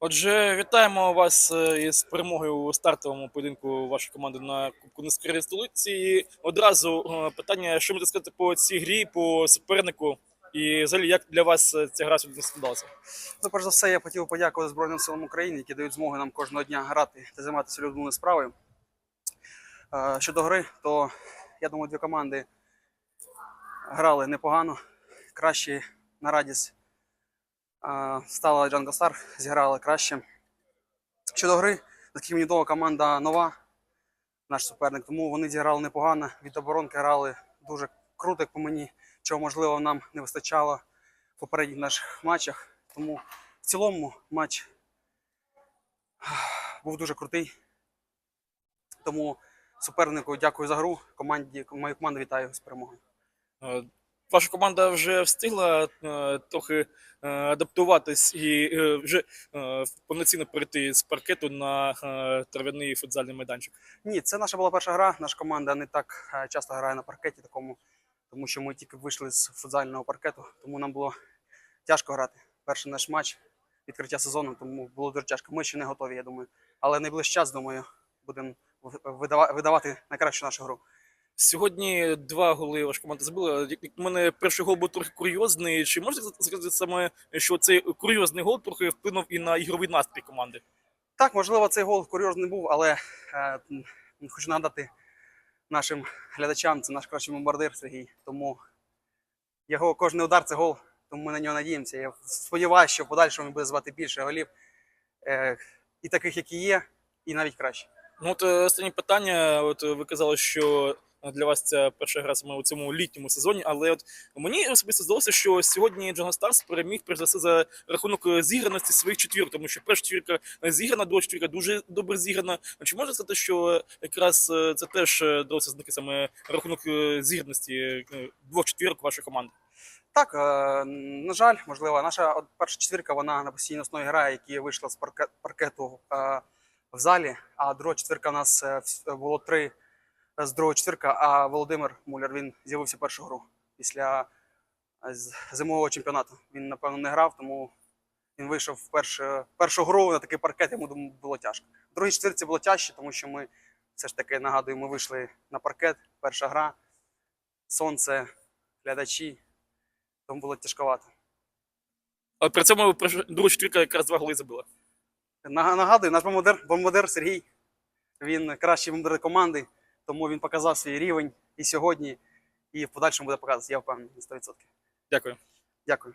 Отже, вітаємо вас е, із перемогою у стартовому поєдинку вашої команди на Кубку Нескорі столиці. Одразу е, питання, що можете сказати по цій грі, по супернику, і взагалі як для вас е, ця гра сьогодні складалася? Ну, перш за все, я хотів подякувати Збройним силам України, які дають змоги нам кожного дня грати та займатися улюбленою справою. Щодо гри, то я думаю, дві команди грали непогано. Краще на радість стала Джанго Стар, зіграли краще. Щодо гри, наскільки мені відомо, команда нова, наш суперник, тому вони зіграли непогано. Від оборонки грали дуже круто, як по мені, чого можливо нам не вистачало в попередніх наших матчах. Тому в цілому матч був дуже крутий. Тому супернику дякую за гру. Команді, мою команду вітаю з перемогою. Ваша команда вже встигла е, трохи е, адаптуватись і е, вже повноцінно перейти з паркету на трав'яний футзальний майданчик. Ні, це наша була перша гра. Наша команда не так часто грає на паркеті такому, тому що ми тільки вийшли з футзального паркету, тому нам було тяжко грати. Перший наш матч відкриття сезону, тому було дуже тяжко. Ми ще не готові, я думаю. Але найближчий час, думаю, будемо видавати найкращу нашу гру. Сьогодні два голи ваша команда забила. У мене перший гол був трохи курйозний. Чи можете сказати саме, що цей курйозний гол трохи вплинув і на ігровий настрій команди? Так, можливо, цей гол курйозний був, але е, хочу нагадати нашим глядачам, це наш кращий бомбардир Сергій. Тому його кожен удар це гол, тому ми на нього надіємося. Я сподіваюся, що в подальшому він буде звати більше голів. Е, і таких, які є, і навіть краще. Ну от е, останнє питання. От ви казали, що для вас ця перша гра саме у цьому літньому сезоні, але от мені особисто здалося, що сьогодні Джона Старс переміг перш за все за рахунок е, зіграності своїх четвірок, тому що перша четвірка зіграна, друга четвірка дуже добре зіграна. Чи можна сказати, що якраз е, це теж е, далося знаки саме рахунок е, зіграності е, двох четвірок вашої команди? Так, е, на жаль, можливо, наша перша четвірка вона на постійній основі грає, які вийшла з парке- паркету е, в залі. А друга четвірка у нас е, було три з другого четвірка, а Володимир Муляр він з'явився першу гру після е, зимового чемпіонату. Він, напевно, не грав, тому він вийшов в першу, першу гру на такий паркет, йому було тяжко. В другій четвірці було тяжче, тому що ми все ж таки нагадую, ми вийшли на паркет, перша гра, сонце, глядачі, тому було тяжковато. А при цьому друга четвірка якраз два голи забила. Нагадую, наш бомбардир, бомбардир Сергій. Він кращий бомбардир команди, тому він показав свій рівень і сьогодні, і в подальшому буде показувати, я впевнений на 100%. Дякую. Дякую.